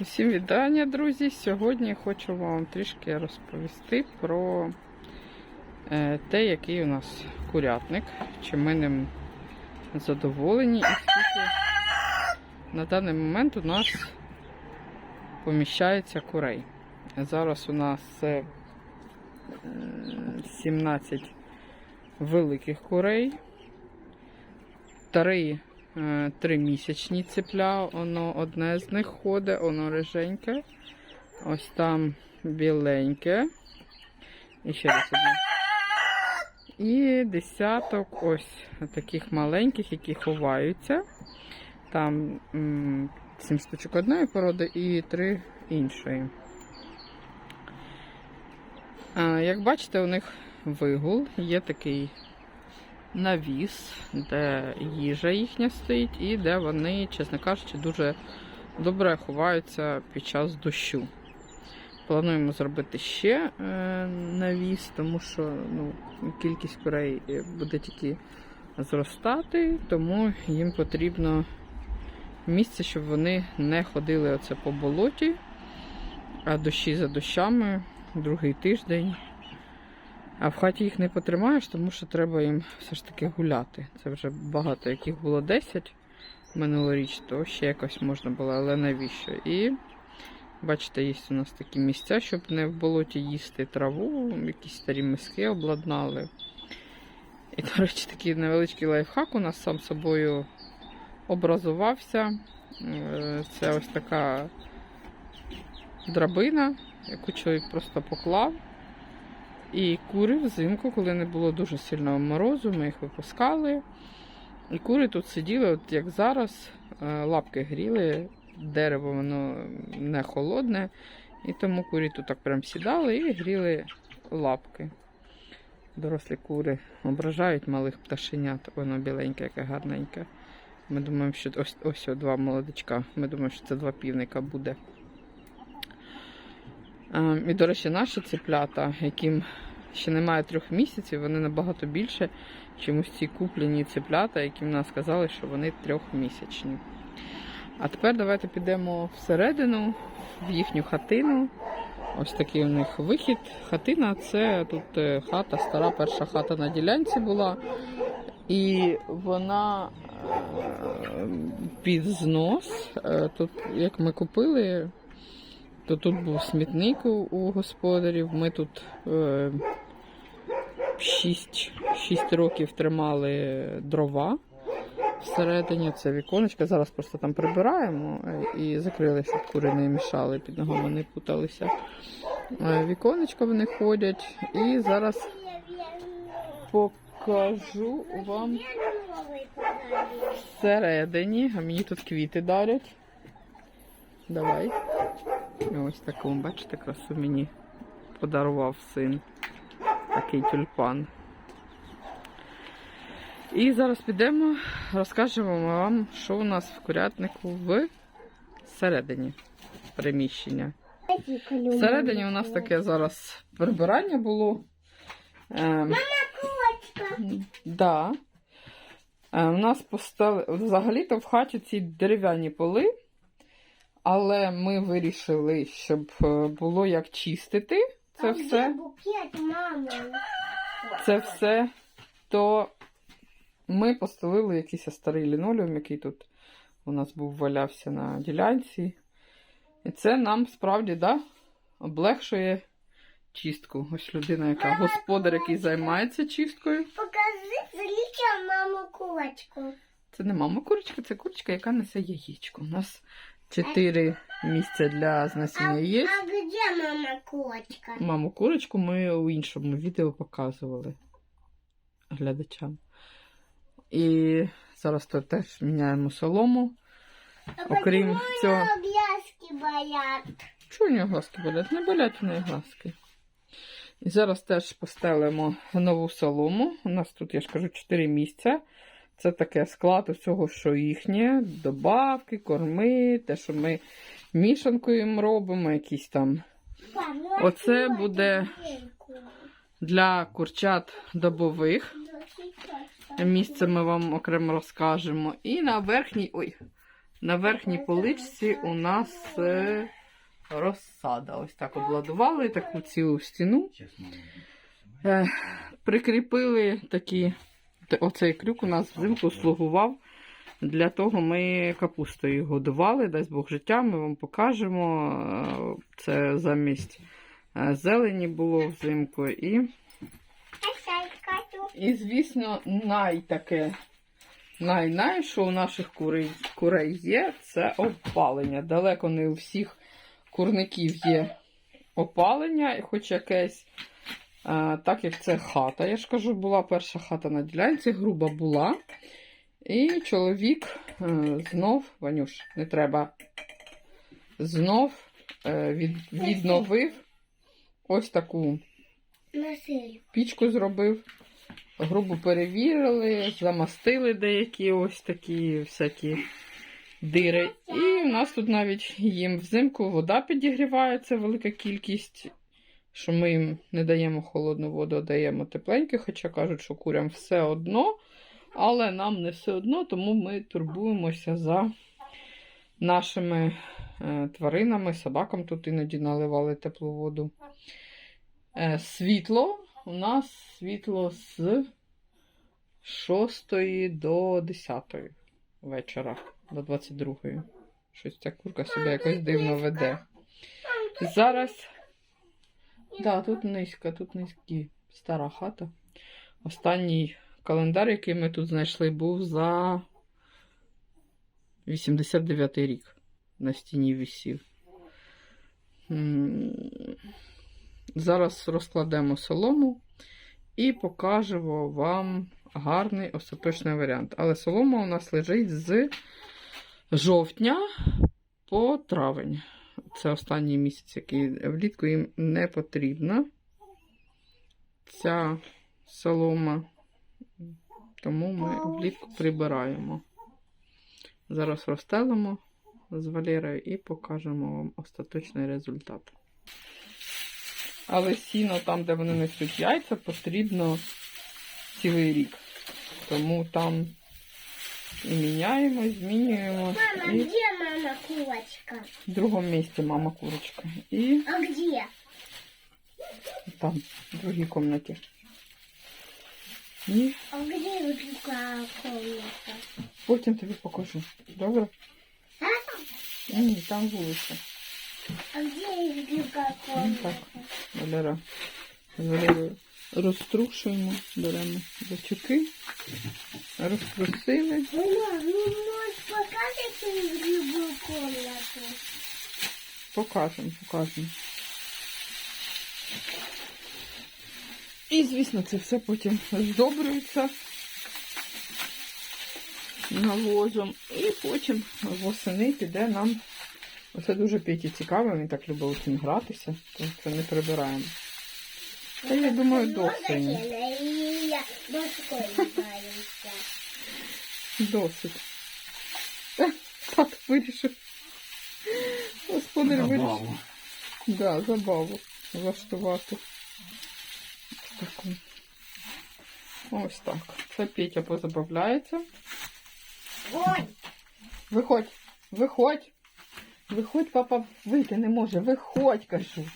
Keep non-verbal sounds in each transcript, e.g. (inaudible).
Усім вітання, друзі! Сьогодні хочу вам трішки розповісти про е, те, який у нас курятник, чи ми ним задоволені, і скільки на даний момент у нас поміщається курей. Зараз у нас е, 17 великих курей, три Е, Тримісячні цепля, воно одне з них ходить, воно риженьке. Ось там біленьке. І ще раз одне. І десяток ось таких маленьких, які ховаються. Там сім штучок одної породи і три іншої. Як бачите, у них вигул, є такий навіс, де їжа їхня стоїть, і де вони, чесно кажучи, дуже добре ховаються під час дощу. Плануємо зробити ще е, навіс, тому що ну, кількість курей буде тільки зростати, тому їм потрібно місце, щоб вони не ходили оце по болоті, а дощі за дощами другий тиждень. А в хаті їх не потримаєш, тому що треба їм все ж таки гуляти. Це вже багато, яких було 10 минулоріч, то ще якось можна було, але навіщо? І бачите, є у нас такі місця, щоб не в болоті їсти траву, якісь старі миски обладнали. І, до речі, такий невеличкий лайфхак у нас сам собою образувався. Е, Це ось така драбина, яку чоловік просто поклав. І кури взимку, коли не було дуже сильного морозу, ми їх випускали. І кури тут сиділи, от як зараз, е, лапки гріли, дерево воно не холодне, і тому курі тут так прям сідали і гріли лапки. Дорослі кури ображають малих пташенят, воно біленьке, яке гарненьке. Ми думаємо, що ось ось два молодичка. Ми думаємо, що це два півника буде. Е, І, до речі, наші ціплята, яким ще немає трьох місяців, вони набагато більше, ніж ці куплені ціплята, які в нас сказали, що вони трьохмісячні. А тепер давайте підемо всередину, в їхню хатину. Ось такий у них вихід. Хатина це тут е, хата, стара перша хата на ділянці була. І вона е, під знос. Е, Тут, як ми купили, то тут був смітник у, господарів. Ми тут 6, 6 років тримали дрова всередині. Це віконечко. Зараз просто там прибираємо е, і закрили, щоб кури не мішали, під ногами не путалися. Е, Віконечко вони ходять. І зараз покажу вам всередині. А мені тут квіти дарять. Давай. Ось таку, бачите, красу мені подарував син. Такий тюльпан. І зараз підемо, розкажемо вам, що у нас в курятнику всередині приміщення. Всередині у нас таке зараз прибирання було. Ем, да. Е, У нас постали... взагалі-то в хаті ці дерев'яні поли, але ми вирішили, щоб е, було як чистити це все. букет, мама? Це все, то ми постелили якийсь старий лінолеум, який тут у нас був валявся на ділянці. І це нам справді да, облегшує чистку. Ось людина, яка господар, який займається чисткою. Покажи зріча маму кулачку. Це не мама курочка, це курочка, яка несе яєчко. У нас чотири місця для знесення яєць. А где мама кулачка? Маму курочку ми у іншому відео показували глядачам. І зараз тут теж міняємо солому. А Окрім цього- глазки болят? Чого у нього глазки болять? Не болять у неї глазки. І зараз теж постелимо нову солому. У нас тут, я ж кажу, 4 місця. Це таке склад усього, що їхнє, добавки, корми, те, що ми мішанку їм робимо, якісь там Оце буде для курчат добових. Місце ми вам окремо розкажемо. І на верхній, ой, на верхній поличці у нас е, розсада. Ось так обладували таку цілу стіну. Е, прикріпили такі. Оцей крюк у нас взимку слугував. Для того ми капустою годували, дасть Бог життя, ми вам покажемо. Е, Це замість е, зелені було взимку. І, і звісно, найтаке, най-най, що у наших курей, курей є, це опалення. Далеко не у всіх курників є опалення, хоч якесь. А, так як це хата, я ж кажу, була перша хата на ділянці, груба була. І чоловік е, знов, Ванюш, не треба, знов е, від, відновив ось таку пічку зробив. Грубо перевірили, замастили деякі ось такі всякі дири. І в нас тут навіть їм взимку вода підігрівається, велика кількість, що ми їм не даємо холодну воду, а даємо тепленьку, хоча кажуть, що курям все одно, але нам не все одно, тому ми турбуємося за нашими е, тваринами, собакам тут іноді наливали теплу воду. Е, світло. У нас світло з 6 до 10 вечора, до 22. Щось ця курка себе якось дивно веде. Зараз. Да, тут низька, тут низькі стара хата. Останній календар, який ми тут знайшли, був за 89 рік. На стіні висів. М, Зараз розкладемо солому і покажемо вам гарний остаточний варіант. Але солома у нас лежить з жовтня по травень. Це останній місяць, який влітку їм не потрібна. Ця солома, тому ми влітку прибираємо. Зараз розстелимо з Валерою і покажемо вам остаточний результат. Але сіно там, де вони несуть яйця, потрібно цілий рік. Тому там і міняємо, і змінюємо. Мама, І где мама курочка? в другому місці мама курочка. І А где? там, в другій кімнаті. І А где другая комната? потім тобі покажу. Добре? А? Ні, там вулиця. А где другая Ну, комната? так. Валера. з Валерою розтрушуємо, беремо бачуки, розтрусили. Мама, ну можешь показать другую комнату? Покажемо, покажемо. І, звісно, це все потім здобрюється навозом. І потім восени піде нам. Оце дуже Петі цікаво, він так любить цим гратися, то це не прибираємо. Та я думаю, до осені. Досить. Так вирішив. Господар вирішив. Забаву. Да, забаву влаштувати. Таку. Ось так. Це Петя позабавляється. Ой, Виходь, виходь. Виходь, папа вийти не може. Виходь, кажу.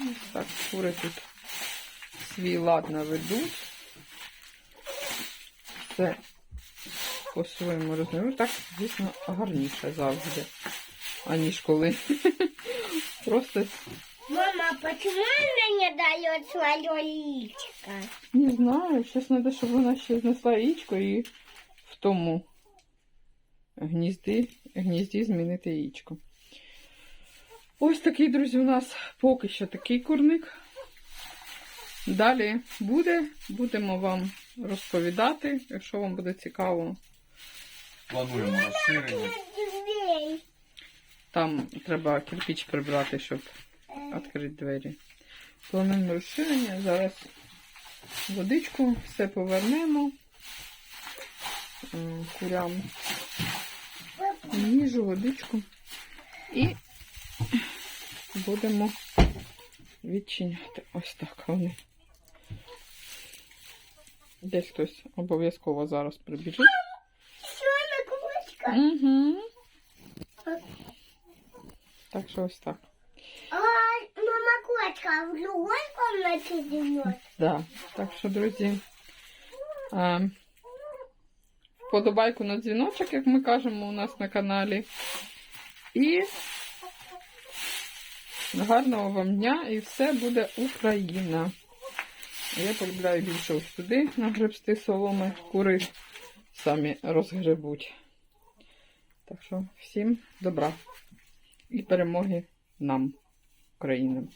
Ось так, кури тут свій лад наведуть. Все по-своєму розумію. Так, звісно, гарніше завжди, аніж коли. (laughs) Просто мама, почему она не дает свое личико? Не знаю, щось треба, щоб вона ще знесла яєчко і в тому гнізді, гнізді змінити яєчко. Ось такий, друзі, у нас поки що такий курник. Далі буде, будемо вам розповідати, якщо вам буде цікаво. Плануємо розширення. Там треба кирпич прибрати, щоб відкрити двері. Плануємо розширення. Зараз водичку, все повернемо. Курям їжу, водичку. І будемо відчиняти. Ось так вони. Десь хтось обов'язково зараз прибіжить. Угу. Так що ось так. Мама курочка в другой комнате живет. Да. Так що, друзі, вподобайку на дзвіночок, як ми кажемо у нас на каналі. І гарного вам дня і все буде Україна. Я полюбляю більше ось туди нагребсти соломи, кури самі розгребуть. Так що всім добра і перемоги нам, Україні.